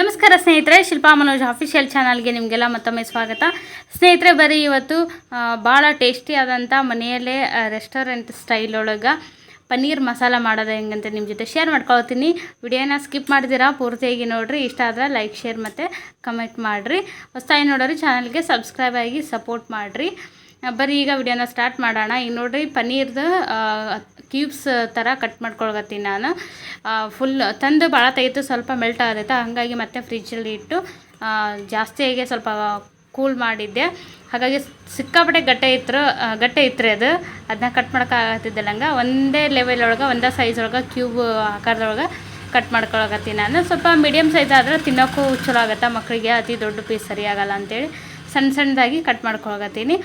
ನಮಸ್ಕಾರ ಸ್ನೇಹಿತರೆ, ಶಿಲ್ಪಾ ಮನೋಜ್ ಅಫಿಷಿಯಲ್ ಚಾನಲ್ಗೆ ನಿಮಗೆಲ್ಲ ಮತ್ತೊಮ್ಮೆ ಸ್ವಾಗತ. ಸ್ನೇಹಿತರೆ, ಬರೀ ಇವತ್ತು ಭಾಳ ಟೇಸ್ಟಿ ಆದಂಥ ಮನೆಯಲ್ಲೇ ರೆಸ್ಟೋರೆಂಟ್ ಸ್ಟೈಲ್ ಒಳಗೆ ಪನ್ನೀರ್ ಮಸಾಲ ಮಾಡೋದು ಹೆಂಗಂತ ನಿಮ್ಮ ಜೊತೆ ಶೇರ್ ಮಾಡ್ಕೊಳ್ತೀನಿ. ವಿಡಿಯೋನ ಸ್ಕಿಪ್ ಮಾಡಿದಿರಾ, ಪೂರ್ತಿಯಾಗಿ ನೋಡಿರಿ. ಇಷ್ಟ ಆದ್ರೆ ಲೈಕ್ ಶೇರ್ ಮತ್ತು ಕಮೆಂಟ್ ಮಾಡಿರಿ. ಹೊಸ್ತಾಗಿ ನೋಡೋರು ಚಾನಲ್ಗೆ ಸಬ್ಸ್ಕ್ರೈಬ್ ಆಗಿ ಸಪೋರ್ಟ್ ಮಾಡಿರಿ. ಬರೀ ಈಗ ವಿಡಿಯೋನ ಸ್ಟಾರ್ಟ್ ಮಾಡೋಣ. ಈಗ ನೋಡಿರಿ, ಪನ್ನೀರ್ದು ಕ್ಯೂಬ್ಸ್ ಥರ ಕಟ್ ಮಾಡ್ಕೊಳಕತ್ತೀನಿ ನಾನು. ಫುಲ್ ತಂದು ಭಾಳ ತೆಗೆದು ಸ್ವಲ್ಪ ಮೆಲ್ಟ್ ಆಗುತ್ತೆ ಹಾಗಾಗಿ ಮತ್ತೆ ಫ್ರಿಜ್ಜಲ್ಲಿ ಇಟ್ಟು ಜಾಸ್ತಿ ಜಾಸ್ತಿಯಾಗಿ ಸ್ವಲ್ಪ ಕೂಲ್ ಮಾಡಿದ್ದೆ. ಹಾಗಾಗಿ ಸಿಕ್ಕಾಪಟ್ಟೆ ಗಟ್ಟೆ ಇತ್ತು ಗಟ್ಟೆ ಇತ್ತು ಅದು. ಅದನ್ನ ಕಟ್ ಮಾಡೋಕ್ಕಾಗತ್ತಿದ್ದಿಲ್ಲ ಹಂಗೆ ಒಂದೇ ಲೆವೆಲ್ ಒಳಗೆ, ಒಂದೇ ಸೈಜ್ ಒಳಗೆ ಕ್ಯೂಬ್ ಆಕಾರದೊಳಗೆ ಕಟ್ ಮಾಡ್ಕೊಳಕತ್ತೀನಿ ನಾನು. ಸ್ವಲ್ಪ ಮೀಡಿಯಮ್ ಸೈಜ್ ಆದರೆ ತಿನ್ನೋಕ್ಕೂ ಚಲೋ ಆಗುತ್ತೆ ಮಕ್ಕಳಿಗೆ ಅತಿ ದೊಡ್ಡ ಪೀಸ್ ಸರಿಯಾಗಲ್ಲ ಅಂಥೇಳಿ ಸಣ್ಣ ಸಣ್ಣದಾಗಿ ಕಟ್ ಮಾಡ್ಕೊಳಕತ್ತೀನಿ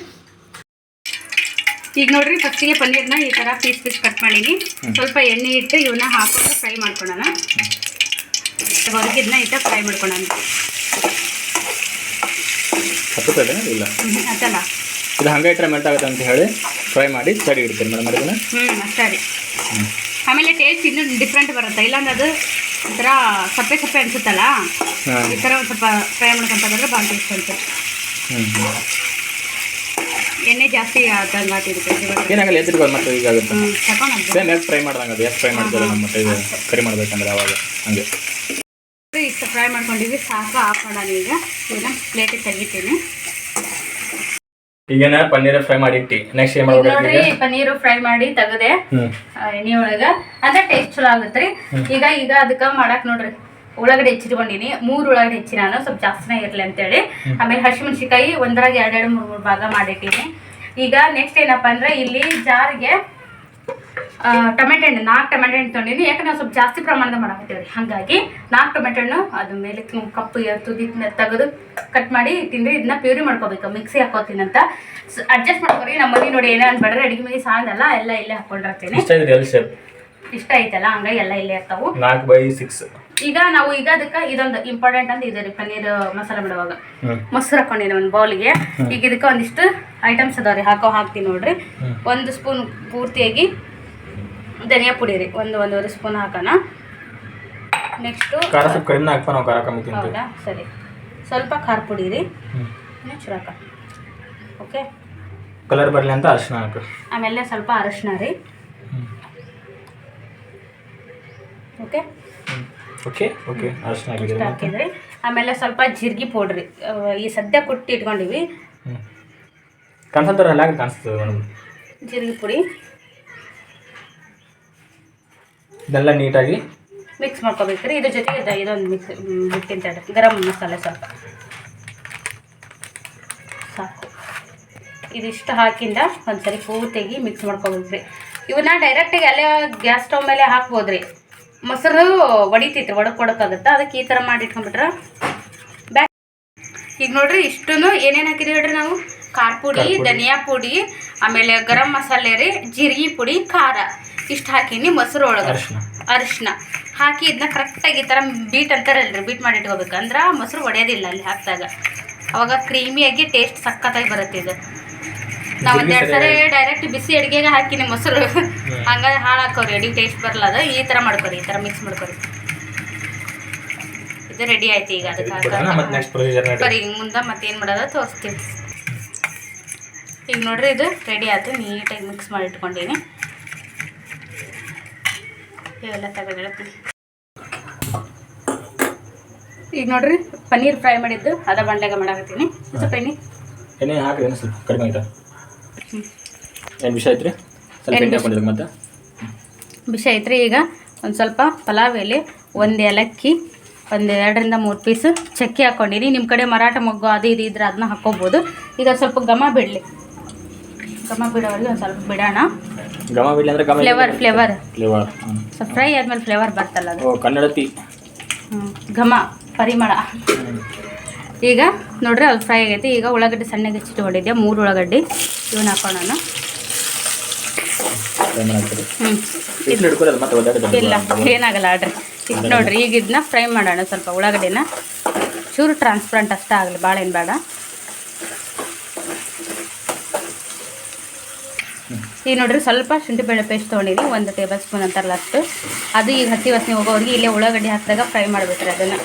ಈಗ ನೋಡ್ರಿ ಫಸ್ಟಿಗೆ ಪನ್ನೀರ್ನ ಈ ಥರ ಪೀಸ್ ಪೀಸ್ ಕಟ್ ಮಾಡೀನಿ. ಸ್ವಲ್ಪ ಎಣ್ಣೆ ಇಟ್ಟು ಇವನ್ನ ಹಾಕೊಂಡು ಫ್ರೈ ಮಾಡ್ಕೊಳ್ಳೋಣ ಹೊರಗಿದ್ನ ಇಟ್ಟು ಫ್ರೈ ಹತ್ತುತ್ತದೆ ಇಲ್ಲ? ಅದಲ್ಲ ಇದು ಹಂಗೆ ಇಟ್ಟರೆ ಮೆಲ್ಟ್ ಆಗುತ್ತೆ ಅಂತ ಹೇಳಿ ಫ್ರೈ ಮಾಡಿ ಸೈಡ್ ಇಡ್ತೀನಿ ಮೇಡಮ್ ಅದನ್ನ. ಹ್ಞೂ ಅಷ್ಟೇ ಆಮೇಲೆ ಟೇಸ್ಟ್ ಇನ್ನೂ ಡಿಫ್ರೆಂಟ್ ಬರುತ್ತೆ. ಇಲ್ಲಾಂದ್ರೆ ಅದು ಒಂಥರ ಸಪ್ಪೆ ಸಪ್ಪೆ ಅನ್ಸುತ್ತಲ್ಲ? ಈ ಥರ ಒಂದು ಸ್ವಲ್ಪ ಫ್ರೈ ಮಾಡ್ಕೊಂತಂದ್ರೆ ಭಾಳ ಟೇಸ್ಟ್ ಅನ್ಸುತ್ತೆ. ಹ್ಞೂ ಎಣ್ಣೆ ಜಾಸ್ತಿ ಇವಾಗ ಏನಾಗಲ್ಲ ಎತ್ತಿರ್ಬೋದು ಮತ್ತೆ ಈಗ ಆಗುತ್ತೆ. ಸೇಮ್ ಫ್ರೈ ಮಾಡ್ದಂಗೆ ಅದು. ಎಷ್ಟು ಫ್ರೈ ಮಾಡ್ತಾರೆ ನಮ್ಮ ಮತ್ತೆ ಇದು. ಕರಿ ಮಾಡ್ಬೇಕಂದ್ರೆ ಅವಾಗ ಹಂಗೆ. ಇಷ್ಟು ಫ್ರೈ ಮಾಡ್ಕೊಂಡಿದ್ವಿ. ಸಾಕು ಆಫ್ ಮಾಡೋಣ ಈಗ. ಪ್ಲೇಟ್ ಪ್ಲೇಟಿಗೆ ತೆಗಿತೀನಿ. ಈಗೇನ ಪನ್ನೀರ್ ಫ್ರೈ ಮಾಡಿ ಇಟ್ಟಿ. ನೆಕ್ಸ್ಟ್ ಏನು ನೋಡ್ರಿ ಪನ್ನೀರು ಫ್ರೈ ಮಾಡಿ ತೆಗದೆ. ಎಣ್ಣೆ ಒಳಗ. ಅದ ಟೇಸ್ಟ್ ಚಲೋ ಆಗುತ್ತೆ ಈಗ ಈಗ ಅದಕ್ಕ ಮಾಡಕ್ ನೋಡ್ರಿ. ಉಳ್ಳಾಗಡ್ಡೆ ಹೆಚ್ಚಿಟ್ಕೊಂಡಿನಿ ಮೂರು ಉಳ್ಳಾಗಡ್ಡೆ ಹೆಚ್ಚಿ ನಾನು ಸ್ವಲ್ಪ ಜಾಸ್ತಿನೇ ಇರಲಿ ಅಂತೇಳಿ. ಆಮೇಲೆ ಹಸಿಮೆಣಸಿಕಾಯಿ ಒಂದರಾಗ ಎರಡೆರಡು ಮೂರು ಮೂರು ಭಾಗ ಮಾಡಿಟ್ಟಿನಿ. ಈಗ ನೆಕ್ಸ್ಟ್ ಏನಪ್ಪ ಅಂದ್ರೆ ಇಲ್ಲಿ ಜಾರಿಗೆ ಟೊಮೆಟೊ ಹಣ್ಣು ನಾಲ್ಕು ಟೊಮೆಟೊ ಹಣ್ಣು ತೊಗೊಂಡಿನಿ. ಯಾಕಂದ್ರೆ ನಾವು ಸ್ವಲ್ಪ ಜಾಸ್ತಿ ಪ್ರಮಾಣದ ಮಾಡಾಕತ್ತೀವಿ ಹಾಗಾಗಿ ನಾಲ್ಕು ಟೊಮೆಟೊ ಹಣ್ಣು ಅದು ಮೇಲೆ ಕಪ್ಪು ತುದಿ ತೆಗೆದು ಕಟ್ ಮಾಡಿ ತಿಂದ್ರೆ ಇದನ್ನ ಪ್ಯೂರಿ ಮಾಡ್ಕೋಬೇಕು. ಮಿಕ್ಸಿ ಹಾಕೋತೀನಿ ಅಂತ. ಅಡ್ಜಸ್ಟ್ ಮಾಡ್ಕೊರಿ. ನಮ್ಮ ಮನೆ ನೋಡಿ ಏನೇ ಅನ್ಬೇಡ್ರೆ ಅಡಿಗೆ ಮನೆ ಸಾಂದಲ್ಲ ಎಲ್ಲ ಇಲ್ಲೇ ಹಾಕೊಂಡಿರ್ತೀನಿ ಇಷ್ಟ ಐತಲ್ಲ ಹಂಗಾಗಿ ಎಲ್ಲ ಇಲ್ಲೇ ಇರ್ತಾವೆ. ನಾಲ್ಕು ಬೈ ಸಿಕ್ಸ್ ಈಗ ನಾವು ಈಗ ಅದಕ್ಕೆ ಇದೊಂದು ಇಂಪಾರ್ಟೆಂಟ್ ಅಂತ ಇದೆ ರೀ ಪನ್ನೀರ್ ಮಸಾಲ ಬಿಡುವಾಗ. ಮೊಸರು ಹಾಕೊಂಡಿನಿ ಒಂದು ಬೌಲಿಗೆ ಈಗ ಇದಕ್ಕೆ ಒಂದಿಷ್ಟು ಐಟಮ್ಸ್ ಅದಾವ ರೀ ಹಾಕೋ ಹಾಕ್ತೀನಿ ನೋಡ್ರಿ. ಒಂದು ಸ್ಪೂನ್ ಪೂರ್ತಿಯಾಗಿ ಧನಿಯಾ ಪುಡಿ ರೀ ಒಂದು ಒಂದೂವರೆ ಸ್ಪೂನ್ ಹಾಕೋಣ. ನೆಕ್ಸ್ಟು ಹೌದಾ? ಸರಿ. ಸ್ವಲ್ಪ ಖಾರ ಪುಡಿ ರೀ. ನೆಕ್ಸ್ಟ್ ಹಾಕ. ಓಕೆ ಕಲರ್ ಬರಲಿ ಅಂತ ಅರಿಶಿನ ಹಾಕು. ಆಮೇಲೆ ಸ್ವಲ್ಪ ಅರಶಿನ ರೀ. ಓಕೆ ಓಕೆ ಓಕೆ ಅರಿಶಿನ ಇಷ್ಟು ಹಾಕಿದ್ರಿ ಆಮೇಲೆ ಸ್ವಲ್ಪ ಜೀರಿಗೆ ಪೌಡ್ರಿ ಈ ಸದ್ಯ ಕುಟ್ಟಿ ಇಟ್ಕೊಂಡಿವಿ. ಹ್ಞೂ ಹಾಗೆ ಎಲ್ಲ ಕಾಣಿಸ್ತದೆ ಮೇಡಮ್? ಜೀರಿಗೆ ಪುಡಿ. ಇದೆಲ್ಲ ನೀಟಾಗಿ? ಮಿಕ್ಸ್ ಮಾಡ್ಕೋಬೇಕ್ರಿ. ಇದ್ರ ಜೊತೆಗೆ ಇದು- ಇದೊಂದು ಮಿಕ್ಸ್ ತಡ ಗರಂ ಮಸಾಲೆ ಸ್ವಲ್ಪ. ಸಾಕು. ಇದಿಷ್ಟು ಹಾಕಿಂದ ಒಂದ್ಸರಿ ಪೂರ್ತಿಯಾಗಿ ಮಿಕ್ಸ್ ಮಾಡ್ಕೋಬೇಕ್ರಿ. ಇವನ್ನ ಡೈರೆಕ್ಟಾಗಿ ಅಲ್ಲೇ ಗ್ಯಾಸ್ ಸ್ಟವ್ ಮೇಲೆ ಹಾಕ್ಬೋದ್ರಿ. ಮೊಸರು ಒಡಿತೈತ್ರಿ ಒಡಕ್ ಒಡಕಾಗುತ್ತೆ ಅದಕ್ಕೆ ಈ ಥರ ಮಾಡಿ ಇಟ್ಕೊಂಡ್ಬಿಟ್ರೆ ಬ್ಯಾಕ್ ಈಗ ನೋಡ್ರಿ ಇಷ್ಟು ಏನೇನು ಹಾಕಿದೀವಿ ಹೇಳ್ರಿ ನಾವು? ಖಾರ ಪುಡಿ. ಧನಿಯಾ ಪುಡಿ ಆಮೇಲೆ ಗರಂ ಮಸಾಲೆ ರೀ ಜೀರಿಗೆ ಪುಡಿ ಖಾರ. ಇಷ್ಟು ಹಾಕೀನಿ ಮೊಸರು ಒಳಗೆ. ಅರಿಶಿನ. ಹಾಕಿ ಇದನ್ನ ಕರೆಕ್ಟಾಗಿ ಈ ಥರ ಬೀಟ್ ಅಂತಾರಲ್ರಿ ಬೀಟ್ ಮಾಡಿ ಇಟ್ಕೋಬೇಕು. ಅಂದ್ರೆ ಮೊಸರು ಒಡೆಯೋದಿಲ್ಲ ಅಲ್ಲಿ ಹಾಕಿದಾಗ. ಅವಾಗ ಕ್ರೀಮಿಯಾಗಿ ಟೇಸ್ಟ್ ಸಖತ್ತಾಗಿ ಬರುತ್ತೆ ಇದು. ನಾವು ಒಂದೆರಡು ಸರಿ ಡೈರೆಕ್ಟ್ ಬಿಸಿ ಅಡುಗೆಗೆ ಹಾಕಿನಿ ಮೊಸರು. ಹಂಗಾಗಿ ಹಾಳು ಹಾಕೋರಿ ಅಡಿಗೆ ಟೇಸ್ಟ್ ಬರಲ್ಲ ಅದು. ಈ ಥರ ಮಾಡ್ಕೊರಿ ಈ ಥರ ಮಿಕ್ಸ್ ಮಾಡ್ಕೊರಿ. ಇದು ರೆಡಿ ಆಯ್ತು ಈಗ ಅದಕ್ಕೆ ಸರಿ ಈಗ ಮುಂದೆ ಮತ್ತೆ ಏನು ಮಾಡೋದು ತೋರಿಸ್ತೀವಿ ಈಗ ನೋಡ್ರಿ ಇದು ರೆಡಿ ಆಯ್ತು. ನೀಟಾಗಿ ಮಿಕ್ಸ್ ಮಾಡಿ ಇಟ್ಕೊಂಡೀನಿ. ಇವೆಲ್ಲ ತೆಗೆದಿಡ್ತೀನಿ ಈಗ ನೋಡ್ರಿ ಪನ್ನೀರ್ ಫ್ರೈ ಮಾಡಿದ್ದು. ಅದ ಬಂಡೆಗೆ ಮಾಡಾಕತ್ತೀನಿ. ಸ್ವಲ್ಪ ಎಣ್ಣೆ ಎಣ್ಣೆ ಹಾಕಿದ್ರೆ ಸ್ವಲ್ಪ ಕಡಿಮೆ ಆಯ್ತಾ? ಏನು ವಿಷ ಐತ್ರಿ ಸ್ವಲ್ಪ ಎಣ್ಣೆ ಮತ್ತೆ? ಬಿಸಿ ಐತ್ರಿ ಈಗ ಒಂದು ಸ್ವಲ್ಪ ಪಲಾವ್ ಎಲೆ ಒಂದು ಏಲಕ್ಕಿ ಒಂದು ಎರಡರಿಂದ ಮೂರು ಪೀಸ್ ಚಕ್ಕೆ ಹಾಕ್ಕೊಂಡಿನಿ ನಿಮ್ಮ ಕಡೆ ಮರಾಠ ಮೊಗ್ಗು ಅದು ಇದು ಇದ್ರೆ ಅದನ್ನ ಹಾಕ್ಕೋಬೋದು ಈಗ ಸ್ವಲ್ಪ ಘಮ ಬಿಡಲಿ. ಘಮ ಬಿಡೋವರೆಗೆ ಒಂದು ಸ್ವಲ್ಪ ಬಿಡೋಣ. ಗಮ ಬಿಡಲಿ ಅಂದ್ರೆ ಫ್ಲೇವರ್ ಫ್ಲೇವರ್ ಫ್ಲೇವರ್ ಸ್ವಲ್ಪ ಫ್ರೈ ಆದಮೇಲೆ ಫ್ಲೇವರ್ ಬರ್ತಲ್ಲ ಅದು. ಕನ್ನಡತಿ ಗಮ ಘಮ ಪರಿಮಳ. ಈಗ ನೋಡ್ರಿ ಅದು ಫ್ರೈ ಆಗೈತಿ. ಈಗ ಉಳ್ಳಾಗಡ್ಡಿ ಸಣ್ಣಗೆ ಹೆಚ್ಚಿಟ್ಕೊಂಡಿದ್ದೆ ಮೂರು ಉಳ್ಳಾಗಡ್ಡಿ. ಇವನ್ನ ಹಾಕೋಣ ಇಲ್ಲ ಏನಾಗಲ್ಲ ಆಡ್ರಿ ಈಗ ನೋಡ್ರಿ ಈಗ ಇದನ್ನ ಫ್ರೈ ಮಾಡೋಣ ಸ್ವಲ್ಪ ಉಳ್ಳಾಗಡ್ಡಿನ. ಚೂರು ಟ್ರಾನ್ಸ್ಪರೆಂಟ್ ಅಷ್ಟೇ ಆಗಲಿ ಭಾಳ ಏನು ಬೇಡ. ಈಗ ನೋಡ್ರಿ ಸ್ವಲ್ಪ ಶುಂಠಿ ಬೆಳೆ ಪೇಸ್ಟ್ ತೊಗೊಂಡಿದ್ವಿ ಒಂದು ಟೇಬಲ್ ಸ್ಪೂನ್ ಅಂತಾರಲ್ಲ ಅಷ್ಟು ಅದು ಈಗ ಹಸಿ ವಾಸನೆ ಹೋಗೋವ್ರಿಗೆ ಇಲ್ಲೇ ಉಳ್ಳಾಗಡ್ಡಿ ಹಾಕಿದಾಗ ಫ್ರೈ ಮಾಡ್ಬೇಕ್ರಿ ಅದನ್ನು.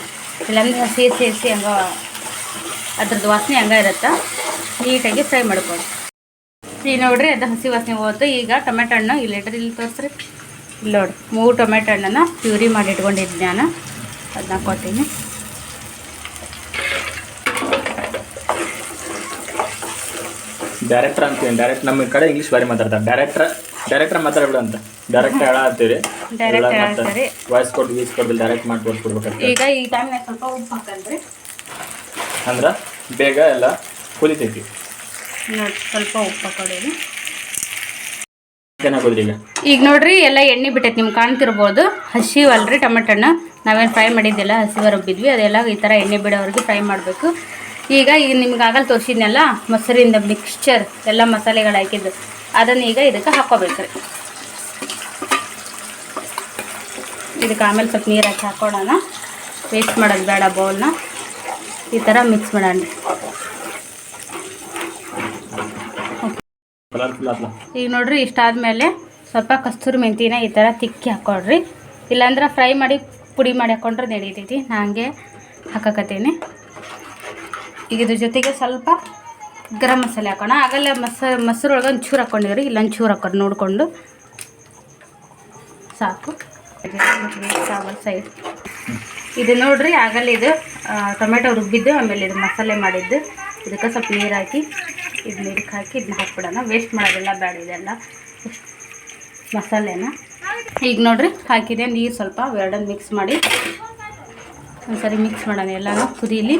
ಇಲ್ಲಾಂದ್ರೆ ಹಸಿ ಹಸಿ ಹಸಿ ಹಂಗ ಅದ್ರದ್ದು ವಾಸನೆ ಹಂಗ ಇರುತ್ತೆ? ನೀಟಾಗಿ ಫ್ರೈ ಮಾಡ್ಕೊಳ್ಳಿ. ಈಗ ನೋಡ್ರಿ ಅದು ಹಸಿ ವಾಸನೆ ಹೋಗುತ್ತೆ ಈಗ ಟೊಮೆಟೊ ಹಣ್ಣು ಇಲ್ಲಿ ಲೆಟರ್ ಇಲ್ಲಿ ತೋರಿಸ್ರಿ. ಇಲ್ಲಿ ನೋಡಿ ಮೂರು ಟೊಮೆಟೊ ಹಣ್ಣನ್ನು ಪ್ಯೂರಿ ಮಾಡಿ ಇಟ್ಕೊಂಡಿದ್ದೆ ನಾನು. ಅದನ್ನ ಕೊಟ್ಟೀನಿ ಡೈರೆಕ್ಟರ್ ಅಂತೀನಿ ಡೈರೆಕ್ಟ್ ನಮ್ಮ ಕಡೆ ಇಂಗ್ಲೀಷ್ ಬಾರಿ ಮಾತಾಡ್ತಾರೆ. ಡೈರೆಕ್ಟರ್ ಡೈರೆಕ್ಟರ್ ಮಾತಾಡ್ಬಿಡು ಅಂತ. ಡೈರೆಕ್ಟ್ ಹೇಳ ಅಂತೀರಿ? ವಾಯ್ಸ್ ಕೊಟ್ಟು ವೀಸ್ ಕೊಟ್ಟು ಡೈರೆಕ್ಟ್ ಮಾಡಿ ತೋರಿಸ್ಬಿಡ್ಬೇಕು ಈಗ ಈ ಟೈಮ್ನಾಗ ಸ್ವಲ್ಪ ಉಪ್ಪು ಹಾಕಲ್ರಿ ಅಂದ್ರೆ ಬೇಗ ಎಲ್ಲ ಕುಲಿತೈತಿ. ಸ್ವಲ್ಪ ಉಪ್ಪು ಹಾಕೊಳ್ಳಿ ಈಗ. ನೋಡ್ರಿ ಎಲ್ಲ ಎಣ್ಣೆ ಬಿಟ್ಟೈತೆ ನಿಮ್ಗೆ ಕಾಣ್ತಿರ್ಬೋದು. ಹಸಿವಲ್ರಿ ಟೊಮೆಟೊನ. ನಾವೇನು ಫ್ರೈ ಮಾಡಿದ್ದಿಲ್ಲ ಹಸಿವ ರುಬ್ಬಿದ್ವಿ. ಅದೆಲ್ಲ ಈ ಥರ ಎಣ್ಣೆ ಬಿಡೋವರೆಗೆ ಫ್ರೈ ಮಾಡಬೇಕು. ಈಗ ಈಗ ನಿಮ್ಗೆ ಆಗಲ್ಲ ತೋರಿಸಿದ್ನಲ್ಲ ಮೊಸರಿಂದ ಮಿಕ್ಸ್ಚರ್ ಎಲ್ಲ ಮಸಾಲೆಗಳು ಹಾಕಿದ್ದು. ಅದನ್ನು ಈಗ ಇದಕ್ಕೆ ಹಾಕ್ಕೋಬೇಕ್ರಿ ಇದಕ್ಕೆ ಆಮೇಲೆ ಸ್ವಲ್ಪ ನೀರು ಹಾಕಿ ಹಾಕೋಣ ವೇಸ್ಟ್ ಮಾಡೋದು ಬೇಡ ಬೌಲ್ನ ಈ ಥರ ಮಿಕ್ಸ್ ಮಾಡೋಣ ಕಲರ್ಫುಲ್ ಆತ್ಲ ಈಗ ನೋಡ್ರಿ ಇಷ್ಟಾದ್ಮೇಲೆ ಸ್ವಲ್ಪ ಕಸ್ತೂರಿ ಮೆಂತಿನ ಈ ಥರ ತಿಕ್ಕಿ ಹಾಕ್ಕೊಳ್ರಿ ಇಲ್ಲಾಂದ್ರೆ ಫ್ರೈ ಮಾಡಿ ಪುಡಿ ಮಾಡಿ ಹಾಕ್ಕೊಂಡ್ರೆ ನಡೀತೈತಿ. ನಾ ಹಂಗೆ ಹಾಕಕತ್ತೀನಿ. ಈಗ ಇದ್ರ ಜೊತೆಗೆ ಸ್ವಲ್ಪ ಗರಂ ಮಸಾಲೆ ಹಾಕೋಣ. ಆಗಲ್ಲ ಮಸ, ಮೊಸರೊಳಗೆ ಒಳಗೆ ಒಂಚೂರು ಹಾಕ್ಕೊಂಡಿದ್ರಿ ಇಲ್ಲ ಒಂಚೂರು ಚೂರು ಹಾಕೋರು ನೋಡಿಕೊಂಡು. ಸಾಕು. ಸಾಂಬಾರು ಸೈಡ್ ಇದು ನೋಡ್ರಿ ಆಗಲ್ಲ ಇದು ಟೊಮೆಟೊ ರುಬ್ಬಿದ್ದು, ಆಮೇಲೆ ಇದು ಮಸಾಲೆ ಮಾಡಿದ್ದು. ಇದಕ್ಕೆ ಸ್ವಲ್ಪ ನೀರು ಹಾಕಿ. ಇದು ನೀರಿಗೆ ಹಾಕಿ ಇದನ್ನ ಹಾಕ್ಬಿಡೋಣ. ವೇಸ್ಟ್ ಮಾಡೋದಿಲ್ಲ ಬೇಡ ಇದೆಲ್ಲ. ಮಸಾಲೆನ. ಈಗ ನೋಡ್ರಿ, ಹಾಕಿದೆ. ನೀರು ಸ್ವಲ್ಪ ಎರಡನ್ನು ಮಿಕ್ಸ್ ಮಾಡಿ. ಒಂದ್ಸರಿ ಮಿಕ್ಸ್ ಮಾಡೋಣ ಎಲ್ಲನೂ ಕುದೀಲಿ.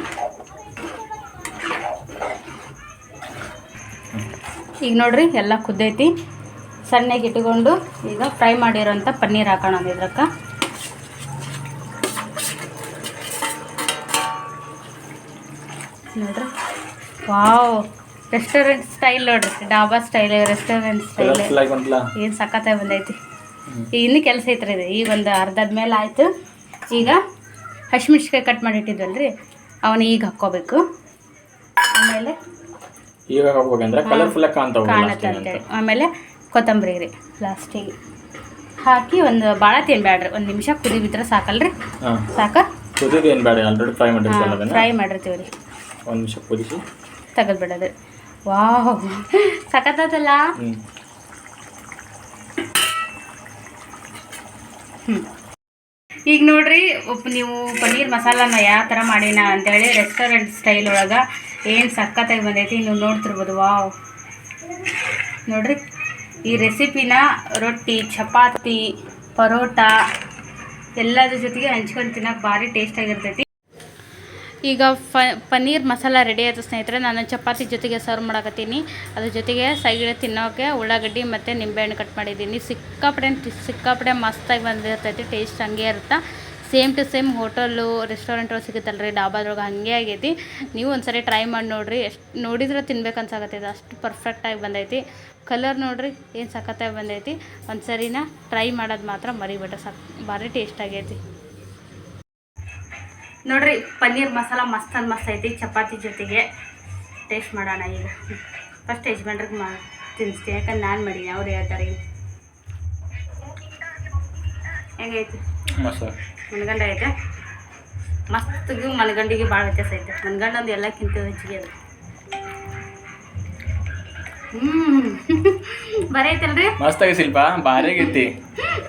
ಈಗ ನೋಡ್ರಿ, ಎಲ್ಲ ಕುದ್ದೈತಿ. ಸಣ್ಣಗೆ ಇಟ್ಕೊಂಡು ಈಗ ಫ್ರೈ ಮಾಡಿರೋಂಥ ಪನ್ನೀರ್ ಹಾಕೋಣ ಇದ್ರಕ್ಕ. ನೋಡ್ರಿ. ವಾವ್ ರೆಸ್ಟೋರೆಂಟ್ ಸ್ಟೈಲ್ ನೋಡ್ರಿ ಡಾಬಾ ಸ್ಟೈಲ್ ರೆಸ್ಟೋರೆಂಟ್ ಸ್ಟೈಲ್ ಏನು ಸಖತ್ತಾಗಿ ಬಂದೈತಿ. ಈಗ ಇನ್ನೂ ಕೆಲಸ ಐತ್ರಿ ಇದು. ಈಗ ಒಂದು ಅರ್ಧದ ಮೇಲೆ ಆಯಿತು. ಈಗ ಹಸಿಮೆಣ್ಸಿಕಾಯಿ ಕಟ್ ಮಾಡಿ ಇಟ್ಟಿದ್ವಲ್ರಿ. ಅವನ್ನ ಈಗ ಹಾಕ್ಕೋಬೇಕು. ಆಮೇಲೆ ಈಗ ಕಲರ್ಫುಲ್ ಕಾಣುತ್ತೆ ಅಂತೇಳಿ ಆಮೇಲೆ ಕೊತ್ತಂಬರಿ ರೀ ಲಾಸ್ಟಿಗೆ ಹಾಕಿ ಒಂದು ಭಾಳ ತಿನ್ಬೇಡ್ರಿ ಒಂದು ನಿಮಿಷ ಕುದಿ ಬಿದ್ರೆ ಸಾಕಲ್ರಿ. ಸಾಕ? ಕುದಿದು ಏನು ಬೇಡ ಆಲ್ರೆಡಿ ಫ್ರೈ ಮಾಡಿರ್ತೀವಿ ಫ್ರೈ ಮಾಡಿರ್ತೀವಿ ರೀ. ಒಂದು ನಿಮಿಷ ಕುದಿಸಿ. ತೆಗೆದು ಬಿಡೋದು ಹ್ಞೂ ಹ್ಞೂ ಈಗ ನೋಡ್ರಿ ನೀವು ಪನ್ನೀರ್ ಮಸಾಲಾನ ಯಾವ ಥರ ಅಂತ ಅಂತೇಳಿ ರೆಸ್ಟೋರೆಂಟ್ ಸ್ಟೈಲ್ ಒಳಗೆ ಏನು ಸಖತ್ತಾಗಿ ಬಂದೈತಿ ನೀವು ನೋಡ್ತಿರ್ಬೋದು. ವಾವ್. ನೋಡ್ರಿ ಈ ರೆಸಿಪಿನ ರೊಟ್ಟಿ ಚಪಾತಿ ಪರೋಟ ಎಲ್ಲದ್ರ ಜೊತೆಗೆ ಹಂಚ್ಕೊಂಡು ತಿನ್ನಕ್ಕೆ ಭಾರಿ ಟೇಸ್ಟಾಗಿರ್ತೈತಿ ಈಗ ಫ, ಪನ್ನೀರ್ ಮಸಾಲ ರೆಡಿ ಆಯ್ತು ಸ್ನೇಹಿತರೆ, ನಾನು ಚಪಾತಿ ಜೊತೆಗೆ ಸರ್ವ್ ಮಾಡಕತ್ತೀನಿ. ಅದ್ರ ಜೊತೆಗೆ ಸೈಡ್ ತಿನ್ನೋಕೆ ಉಳ್ಳಾಗಡ್ಡಿ ಮತ್ತು ನಿಂಬೆಹಣ್ಣು ಕಟ್ ಮಾಡಿದ್ದೀನಿ. ಸಿಕ್ಕಾಪಡೆ ಸಿಕ್ಕಾಪಡೆ ಮಸ್ತಾಗಿ ಬಂದಿರ್ತೈತಿ ಟೇಸ್ಟ್ ಹಂಗೆ ಇರುತ್ತೆ? Same to same hotel restaurant ಒಳಗೆ ರೀ ಡಾಬಾದೊಳಗೆ ಹಂಗೆ ಆಗೈತಿ. ನೀವು ಒಂದ್ಸರಿ ಟ್ರೈ ಮಾಡಿ ನೋಡಿರಿ. ಎಷ್ಟು, ನೋಡಿದ್ರೆ ತಿನ್ಬೇಕು ಅನ್ಸಾಕತ್ತೈತೆ. ಅಷ್ಟು ಪರ್ಫೆಕ್ಟಾಗಿ ಬಂದೈತಿ. ಕಲರ್ ನೋಡಿರಿ, ಏನು ಸಖತ್ತಾಗಿ ಬಂದೈತಿ. ಒಂದು ಸರಿನ ಟ್ರೈ ಮಾಡೋದು ಮಾತ್ರ ಮರಿಬೇಡ ಸಕ್. ಭಾರಿ ಟೇಸ್ಟ್ ಆಗೈತಿ. ನೋಡ್ರಿ ಪನ್ನೀರ್ ಮಸಾಲ ಮಸ್ತ್ ಅಂದ್ ಮಸ್ತ್ ಐತಿ ಚಪಾತಿ ಜೊತೆಗೆ ಟೇಸ್ಟ್ ಮಾಡೋಣ ಈಗ. ಫಸ್ಟ್ ಯಜಮಾನ್ರಿಗೆ ಮಾ ತಿನ್ನಿಸ್ತೀನಿ ಯಾಕಂದ್ರೆ ನಾನು ಮಾಡೀನಿ ಅವ್ರು ಹೇಳ್ತಾರೆ ಹೆಂಗೈತಿ? ಮನಗಂಡ ಐತೆ? ಮಸ್ತ್ಗೂ ಮನಗಂಡಿಗೆ ಭಾಳ ವ್ಯತ್ಯಾಸ ಐತೆ. ಮನಗಂಡ ಒಂದು ಎಲ್ಲಕ್ಕಿಂತ ಹೆಚ್ಚಿಗೆ ಅದು. ಹ್ಞೂ ಬರೀ ಐತಲ್ರಿ ಮಸ್ತ್ ಶಿಲ್ಪ ಭಾರಿ